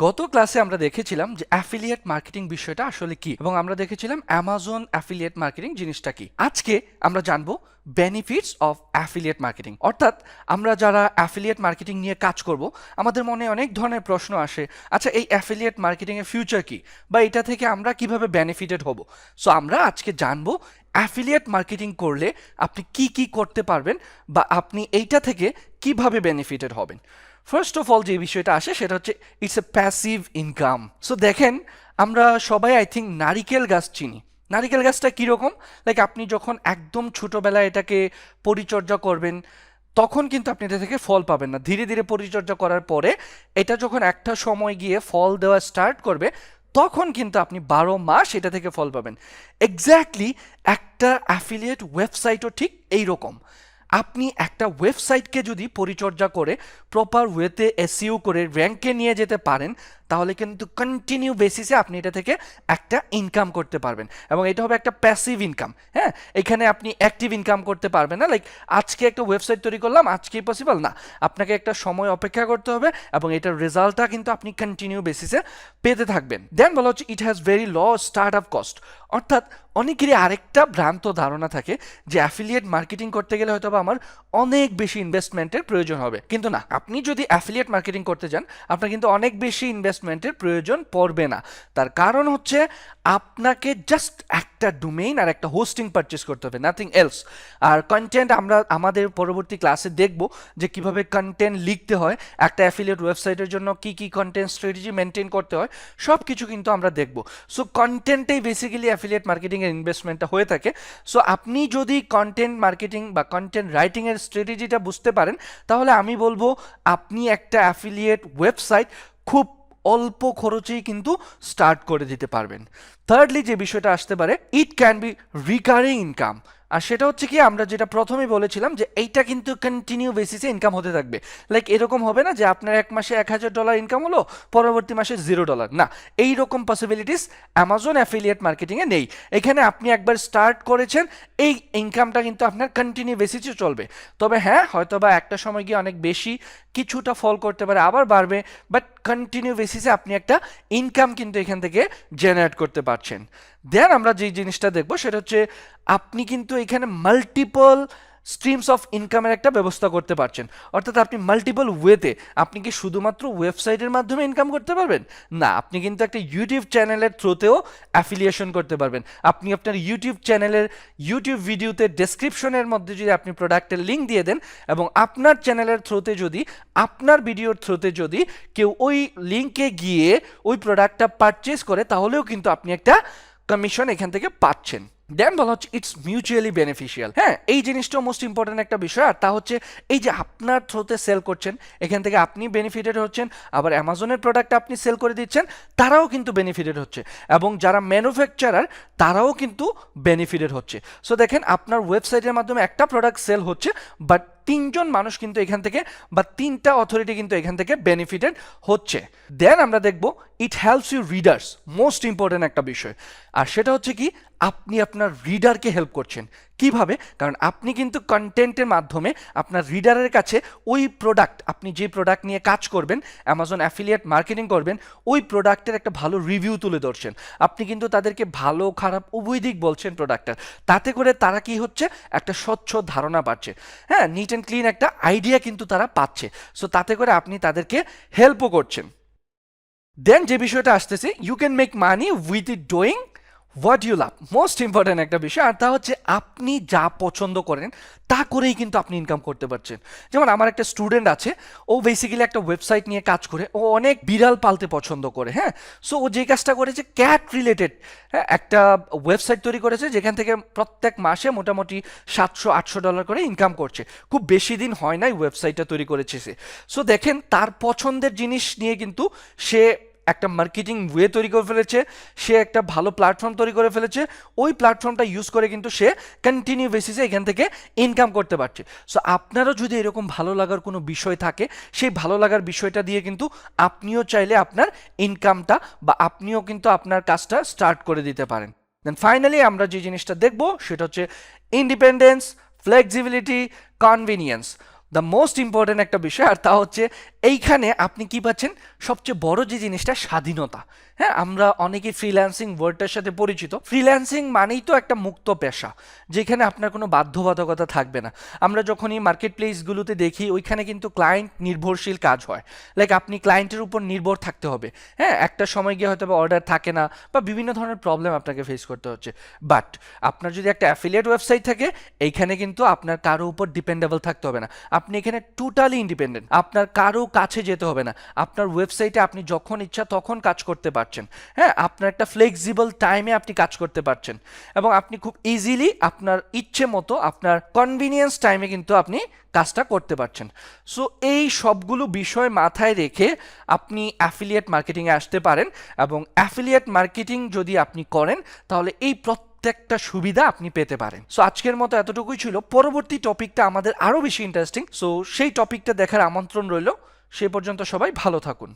গত ক্লাসে আমরা দেখেছিলাম যে অ্যাফিলিয়েট মার্কেটিং বিষয়টা আসলে কি, এবং আমরা দেখেছিলাম অ্যামাজন অ্যাফিলিয়েট মার্কেটিং জিনিসটা কি। আজকে আমরা জানব বেনিফিটস অফ অ্যাফিলিয়েট মার্কেটিং অর্থাৎ আমরা যারা অ্যাফিলিয়েট মার্কেটিং নিয়ে কাজ করব, আমাদের মনে অনেক ধরনের প্রশ্ন আসে আচ্ছা এই অ্যাফিলিয়েট মার্কেটিং এর ফিউচার কি? বা এটা থেকে আমরা কীভাবে বেনিফিটেড হব? সো আমরা আজকে জানব অ্যাফিলিয়েট মার্কেটিং করলে আপনি কি কি করতে পারবেন, বা আপনি এইটা থেকে কীভাবে বেনিফিটেড হবেন। ফার্স্ট অফ অল যে বিষয়টা আসে, সেটা হচ্ছে it's a passive income so দেখেন, আমরা সবাই আই থিঙ্ক নারিকেল গাছ চিনি। নারিকেল গাছটা কীরকম? লাইক আপনি যখন একদম ছোটোবেলায় এটাকে পরিচর্যা করবেন, তখন কিন্তু আপনি এটা থেকে ফল পাবেন না। ধীরে ধীরে পরিচর্যা করার পরে, এটা যখন একটা সময় গিয়ে ফল দেওয়া স্টার্ট করবে, তখন কিন্তু আপনি বারো মাস এটা থেকে ফল পাবেন। এক্স্যাক্টলি একটা অ্যাফিলিয়েট ওয়েবসাইটও ঠিক এই রকম আপনি একটা ওয়েবসাইটকে যদি পরিচর্যা করে প্রপার ওয়েতে এসইউ করে র্যাঙ্কে নিয়ে যেতে পারেন তাহলে কিন্তু কন্টিনিউ বেসিসে আপনি এটা থেকে একটা ইনকাম করতে পারবেন। এবং এটা হবে একটা প্যাসিভ ইনকাম হ্যাঁ? এখানে আপনি অ্যাক্টিভ ইনকাম করতে পারবেন না লাইক আজকে একটা ওয়েবসাইট তৈরি করলাম, আজকেই পসিবল না। আপনাকে একটা সময় অপেক্ষা করতে হবে এবং এটার রেজাল্টটা কিন্তু আপনি কন্টিনিউ বেসিসে পেতে থাকবেন। দেন বলা হচ্ছে it has very low start up cost অর্থাৎ অনেকেরই আরেকটা ভ্রান্ত ধারণা থাকে যে অ্যাফিলিয়েট মার্কেটিং করতে গেলে হয়তো আমার অনেক বেশি ইনভেস্টমেন্টের প্রয়োজন হবে। কিন্তু না, আপনি যদি অ্যাফিলিয়েট মার্কেটিং করতে যান, আপনার কিন্তু অনেক বেশি ইনভেস্টমেন্টের প্রয়োজন পড়বে না। তার কারণ হচ্ছে আপনাকে জাস্ট একটা ডোমেইন আর একটা হোস্টিং পারচেস করতে হবে নাথিং এলস আর কন্টেন্ট আমরা আমাদের পরবর্তী ক্লাসে দেখব যে কীভাবে কন্টেন্ট লিখতে হয়, একটা অ্যাফিলিয়েট ওয়েবসাইটের জন্য কি কি কন্টেন্ট স্ট্র্যাটেজি মেনটেন করতে হয় সব কিছু কিন্তু আমরা দেখব। সো কন্টেন্টেই বেসিক্যালি অ্যাফিলিয়েট মার্কেটিংয়ের ইনভেস্টমেন্টটা হয়ে থাকে। সো আপনি যদি কন্টেন্ট মার্কেটিং বা কন্টেন্ট রাইটিংয়ের স্ট্র্যাটেজিটা বুঝতে পারেন, তাহলে আমি বলব আপনি একটা অ্যাফিলিয়েট ওয়েবসাইট খুব অল্প খরচেই কিন্তু স্টার্ট করে দিতে পারবেন। থার্ডলি যে বিষয়টা আসতে পারে it can be recurring income আর সেটা হচ্ছে কি, আমরা যেটা প্রথমে বলেছিলাম যে এইটা কিন্তু কন্টিনিউ বেসিসে ইনকাম হতে থাকবে। লাইক এরকম হবে না যে আপনার এক মাসে এক হাজার ডলার ইনকাম হলো, পরবর্তী মাসে জিরো ডলার না এই রকম পসিবিলিটিস অ্যামাজন অ্যাফিলিয়েট মার্কেটিংয়ে নেই। এখানে আপনি একবার স্টার্ট করেছেন, এই ইনকামটা কিন্তু আপনার কন্টিনিউ বেসিসে চলবে। তবে হ্যাঁ হয়তো বা একটা সময় গিয়ে অনেক বেশি, কিছুটা ফল করতে পারে, আবার বাড়বে বাট কন্টিনিউ বেসিসে আপনি একটা ইনকাম কিন্তু এখান থেকে জেনারেট করতে পারছেন। দেন আমরা যে জিনিসটা দেখব, সেটা হচ্ছে আপনি কিন্তু এখানে মাল্টিপল স্ট্রিমস অফ ইনকামের একটা ব্যবস্থা করতে পারছেন। অর্থাৎ আপনি মাল্টিপল ওয়েতে আপনি কি শুধুমাত্র ওয়েবসাইটের মাধ্যমে ইনকাম করতে পারবেন? না, আপনি কিন্তু একটা ইউটিউব চ্যানেলের থ্রুতেও অ্যাফিলিয়েশন করতে পারবেন। আপনি আপনার ইউটিউব চ্যানেলের ইউটিউব ভিডিওতে ডেসক্রিপশনের মধ্যে যদি আপনি প্রোডাক্টের লিঙ্ক দিয়ে দেন এবং আপনার চ্যানেলের থ্রুতে যদি, আপনার ভিডিওর থ্রুতে যদি কেউ ওই লিঙ্কে গিয়ে ওই প্রোডাক্টটা পারচেস করে, তাহলেও কিন্তু আপনি একটা কমিশন এখান থেকে পাচ্ছেন। দেন বলা হচ্ছে ইটস মিউচুয়ালি বেনিফিশিয়াল হ্যাঁ এই জিনিসটাও মোস্ট ইম্পর্টেন্ট একটা বিষয়, আর তা হচ্ছে, এই যে আপনার থ্রোতে সেল করছেন, এখান থেকে আপনি বেনিফিটেড হচ্ছেন, আবার অ্যামাজনের প্রোডাক্ট আপনি সেল করে দিচ্ছেন, তারাও কিন্তু বেনিফিটেড হচ্ছে। এবং যারা ম্যানুফ্যাকচারার তারাও কিন্তু বেনিফিটেড হচ্ছে। সো দেখেন, আপনার ওয়েবসাইটের মাধ্যমে একটা প্রোডাক্ট সেল হচ্ছে বাট তিনজন মানুষ কিন্তু এখান থেকে বা তিনটা অথরিটি কিন্তু এখান থেকে বেনিফিটেড হচ্ছে। দেন আমরা দেখব it helps you readers most important একটা বিষয়। আর সেটা হচ্ছে কি, আপনি আপনার রিডারকে হেল্প করছেন। কীভাবে? কারণ আপনি কিন্তু কন্টেন্টের মাধ্যমে আপনার রিডারের কাছে ওই প্রোডাক্ট আপনি যে প্রোডাক্ট নিয়ে কাজ করবেন অ্যামাজন অ্যাফিলিয়েট মার্কেটিং করবেন, ওই প্রোডাক্টের একটা ভালো রিভিউ তুলে ধরছেন। আপনি কিন্তু তাদেরকে ভালো, খারাপ উভয় দিক বলছেন প্রোডাক্টের তাতে করে তারা কি হচ্ছে? একটা স্বচ্ছ ধারণা পাচ্ছে। হ্যাঁ নিট অ্যান্ড ক্লিন একটা আইডিয়া কিন্তু তারা পাচ্ছে। সো তাতে করে আপনি তাদেরকে হেল্পও করছেন। দেন যে বিষয়টা আসতেছে you can make money with it doing what you love most important একটা বিষয়, আর তা হচ্ছে আপনি যা পছন্দ করেন, তা করেই কিন্তু আপনি ইনকাম করতে পারছেন। যেমন আমার একটা স্টুডেন্ট আছে, ও বেসিক্যালি একটা ওয়েবসাইট নিয়ে কাজ করে, ও অনেক বিড়াল পালতে পছন্দ করে হ্যাঁ? সো ও যে কাজটা করেছে ক্যাট রিলেটেড হ্যাঁ? একটা ওয়েবসাইট তৈরি করেছে, যেখান থেকে প্রত্যেক মাসে মোটামুটি সাতশো, আটশো ডলার করে ইনকাম করছে। খুব বেশি দিন হয় নাই ওয়েবসাইটটা তৈরি করেছে সে। সো দেখেন, তার পছন্দের জিনিস নিয়ে কিন্তু সে একটা মার্কেটিং ওয়ে তৈরি করে ফেলেছে, সে একটা ভালো প্ল্যাটফর্ম তৈরি করে ফেলেছে, ওই প্ল্যাটফর্মটা ইউজ করে কিন্তু সে কন্টিনিউ বেসিসে এখান থেকে ইনকাম করতে পারছে। সো আপনারও যদি এরকম ভালো লাগার কোনো বিষয় থাকে, সেই ভালো লাগার বিষয়টা দিয়ে কিন্তু আপনিও চাইলে আপনার ইনকামটা বা আপনিও কিন্তু আপনার কাজটা স্টার্ট করে দিতে পারেন। দেন ফাইনালি আমরা যে জিনিসটা দেখব, সেটা হচ্ছে independence flexibility convenience the most important একটা বিষয়, আর তা হচ্ছে এইখানে আপনি কি পাচ্ছেন? সবচেয়ে বড় যে জিনিসটা স্বাধীনতা। হ্যাঁ আমরা অনেকে ফ্রিল্যান্সিং ওয়ার্ডটার সাথে পরিচিত। ফ্রিল্যান্সিং মানেই তো একটা মুক্ত পেশা, যেখানে আপনার কোনো বাধ্যবাধকতা থাকবে না। আমরা যখনই মার্কেট প্লেসগুলোতে দেখি, ওইখানে কিন্তু ক্লায়েন্ট নির্ভরশীল কাজ হয়। লাইক আপনি ক্লায়েন্টের উপর নির্ভর থাকতে হবে। হ্যাঁ একটা সময় গিয়ে হয়তো বা অর্ডার থাকে না, বা বিভিন্ন ধরনের প্রবলেম আপনাকে ফেস করতে হচ্ছে। বাট আপনার যদি একটা অ্যাফিলিয়েট ওয়েবসাইট থাকে, এইখানে কিন্তু আপনার কারও উপর ডিপেন্ডেবল থাকতে হবে না। আপনি এখানে টোটালি ইন্ডিপেন্ডেন্ট আপনার কারও কাছে যেতে হবে না। আপনার ওয়েবসাইটে আপনি যখন ইচ্ছা তখন কাজ করতে পারছেন। হ্যাঁ আপনার একটা ফ্লেক্সিবল টাইমে আপনি কাজ করতে পারছেন। এবং আপনি খুব ইজিলি আপনার ইচ্ছে মতো আপনার কনভিনিয়েন্স টাইমে কিন্তু আপনি কাজটা করতে পারছেন। সো এই সবগুলো বিষয় মাথায় রেখে আপনি অ্যাফিলিয়েট মার্কেটিংয়ে আসতে পারেন। এবং অ্যাফিলিয়েট মার্কেটিং যদি আপনি করেন, তাহলে এই প্রত্যেকটা সুবিধা আপনি পেতে পারেন। সো আজকের মতো এতটুকুই ছিল। পরবর্তী টপিকটা আমাদের আরও বেশি ইন্টারেস্টিং সো সেই টপিকটা দেখার আমন্ত্রণ রইল। সে পর্যন্ত সবাই ভালো থাকুন।